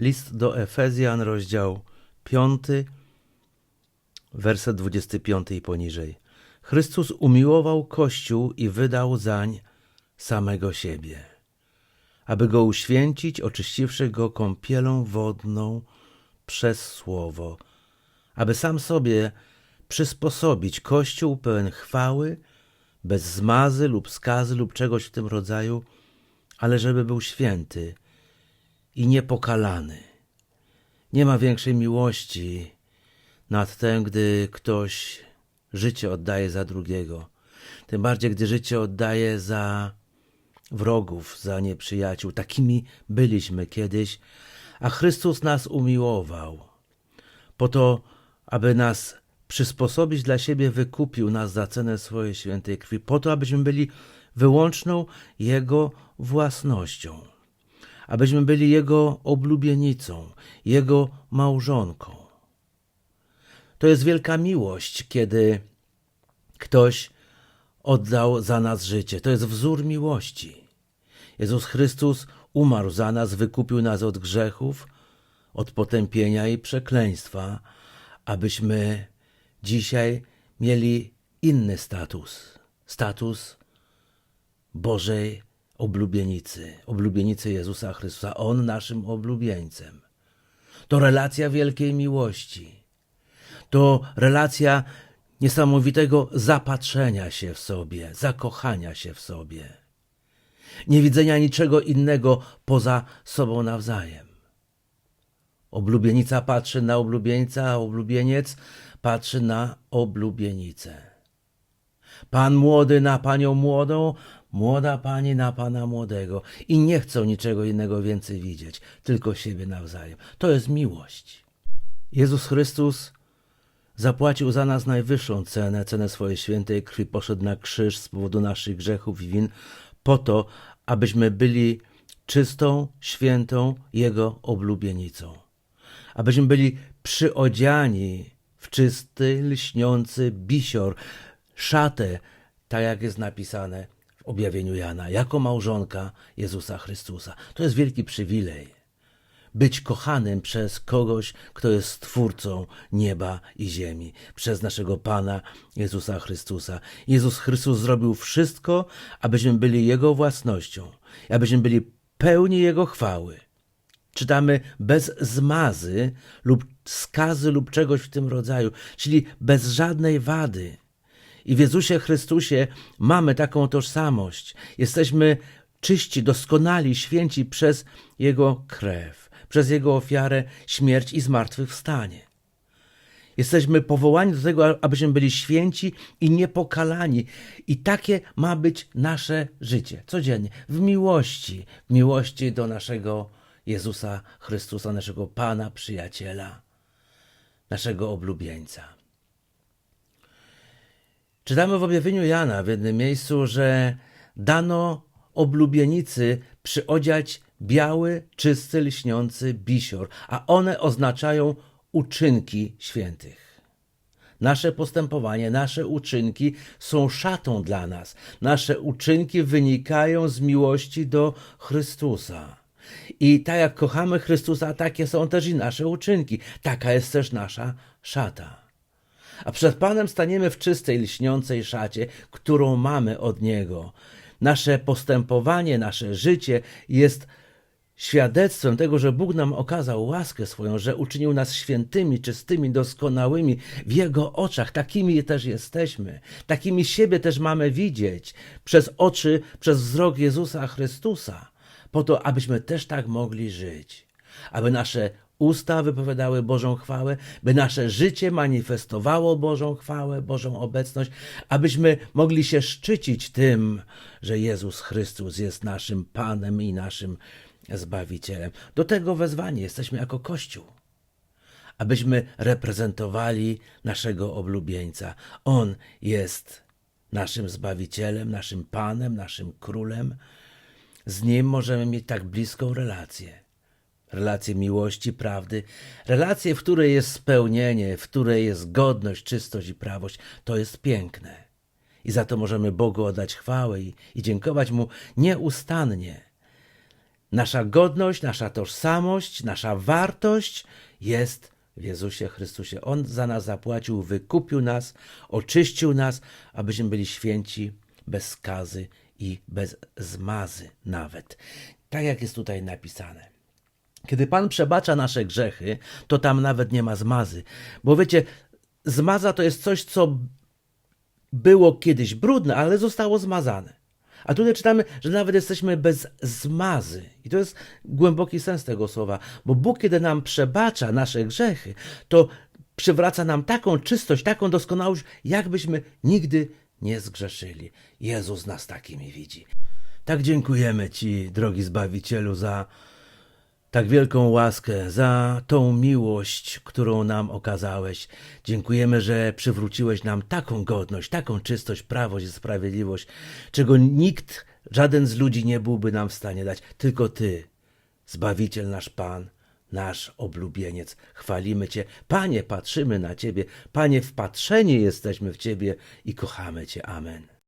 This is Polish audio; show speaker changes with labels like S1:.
S1: List do Efezjan, rozdział 5, werset 25 i poniżej. Chrystus umiłował Kościół i wydał zań samego siebie, aby go uświęcić, oczyściwszy go kąpielą wodną przez słowo, aby sam sobie przysposobić Kościół pełen chwały, bez zmazy lub skazy lub czegoś w tym rodzaju, ale żeby był święty i niepokalany. Nie ma większej miłości nad tym, gdy ktoś życie oddaje za drugiego. Tym bardziej, gdy życie oddaje za wrogów, za nieprzyjaciół. Takimi byliśmy kiedyś, a Chrystus nas umiłował. Po to, aby nas przysposobić dla siebie, wykupił nas za cenę swojej świętej krwi, po to, abyśmy byli wyłączną Jego własnością, abyśmy byli Jego oblubienicą, Jego małżonką. To jest wielka miłość, kiedy ktoś oddał za nas życie. To jest wzór miłości. Jezus Chrystus umarł za nas, wykupił nas od grzechów, od potępienia i przekleństwa, abyśmy dzisiaj mieli inny status. Status Bożej oblubienicy, oblubienicy Jezusa Chrystusa. On naszym oblubieńcem. To relacja wielkiej miłości. To relacja niesamowitego zapatrzenia się w sobie, zakochania się w sobie. Nie widzenia niczego innego poza sobą nawzajem. Oblubienica patrzy na oblubieńca, a oblubieniec patrzy na oblubienicę. Pan młody na panią młodą, młoda pani na pana młodego i nie chcą niczego innego więcej widzieć, tylko siebie nawzajem. To jest miłość. Jezus Chrystus zapłacił za nas najwyższą cenę, cenę swojej świętej krwi, poszedł na krzyż z powodu naszych grzechów i win, po to, abyśmy byli czystą, świętą Jego oblubienicą. Abyśmy byli przyodziani w czysty, lśniący bisior, szatę, tak jak jest napisane objawieniu Jana, jako małżonka Jezusa Chrystusa. To jest wielki przywilej być kochanym przez kogoś, kto jest Stwórcą nieba i ziemi, przez naszego Pana Jezusa Chrystusa. Jezus Chrystus zrobił wszystko, abyśmy byli Jego własnością, abyśmy byli pełni Jego chwały. Czytamy bez zmazy lub skazy lub czegoś w tym rodzaju, czyli bez żadnej wady. I w Jezusie Chrystusie mamy taką tożsamość. Jesteśmy czyści, doskonali, święci przez Jego krew, przez Jego ofiarę, śmierć i zmartwychwstanie. Jesteśmy powołani do tego, abyśmy byli święci i niepokalani. I takie ma być nasze życie codziennie, w miłości, w miłości do naszego Jezusa Chrystusa, naszego Pana, przyjaciela, naszego oblubieńca. Czytamy w objawieniu Jana w jednym miejscu, że dano oblubienicy przyodziać biały, czysty, lśniący bisior, a one oznaczają uczynki świętych. Nasze postępowanie, nasze uczynki są szatą dla nas. Nasze uczynki wynikają z miłości do Chrystusa. I tak jak kochamy Chrystusa, takie są też i nasze uczynki. Taka jest też nasza szata. A przed Panem staniemy w czystej, lśniącej szacie, którą mamy od Niego. Nasze postępowanie, nasze życie jest świadectwem tego, że Bóg nam okazał łaskę swoją, że uczynił nas świętymi, czystymi, doskonałymi w Jego oczach. Takimi też jesteśmy. Takimi siebie też mamy widzieć przez oczy, przez wzrok Jezusa Chrystusa, po to, abyśmy też tak mogli żyć. Aby nasze usta wypowiadały Bożą chwałę, by nasze życie manifestowało Bożą chwałę, Bożą obecność, abyśmy mogli się szczycić tym, że Jezus Chrystus jest naszym Panem i naszym Zbawicielem. Do tego wezwani jesteśmy jako Kościół, abyśmy reprezentowali naszego oblubieńca. On jest naszym Zbawicielem, naszym Panem, naszym Królem. Z Nim możemy mieć tak bliską relację. Relację miłości, prawdy, relację, w której jest spełnienie, w której jest godność, czystość i prawość. To jest piękne. I za to możemy Bogu oddać chwałę i, i dziękować Mu nieustannie. Nasza godność, nasza tożsamość, nasza wartość jest w Jezusie Chrystusie. On za nas zapłacił, wykupił nas, oczyścił nas, abyśmy byli święci, bez skazy i bez zmazy nawet. Tak jak jest tutaj napisane. Kiedy Pan przebacza nasze grzechy, to tam nawet nie ma zmazy. Bo wiecie, zmaza to jest coś, co było kiedyś brudne, ale zostało zmazane. A tutaj czytamy, że nawet jesteśmy bez zmazy. I to jest głęboki sens tego słowa, bo Bóg, kiedy nam przebacza nasze grzechy, to przywraca nam taką czystość, taką doskonałość, jakbyśmy nigdy nie zgrzeszyli. Jezus nas takimi widzi. Tak dziękujemy Ci, drogi Zbawicielu, za tak wielką łaskę, za tą miłość, którą nam okazałeś. Dziękujemy, że przywróciłeś nam taką godność, taką czystość, prawość i sprawiedliwość, czego nikt, żaden z ludzi nie byłby nam w stanie dać. Tylko Ty, Zbawiciel nasz Pan, nasz oblubieniec. Chwalimy Cię. Panie, patrzymy na Ciebie. Panie, wpatrzeni jesteśmy w Ciebie i kochamy Cię. Amen.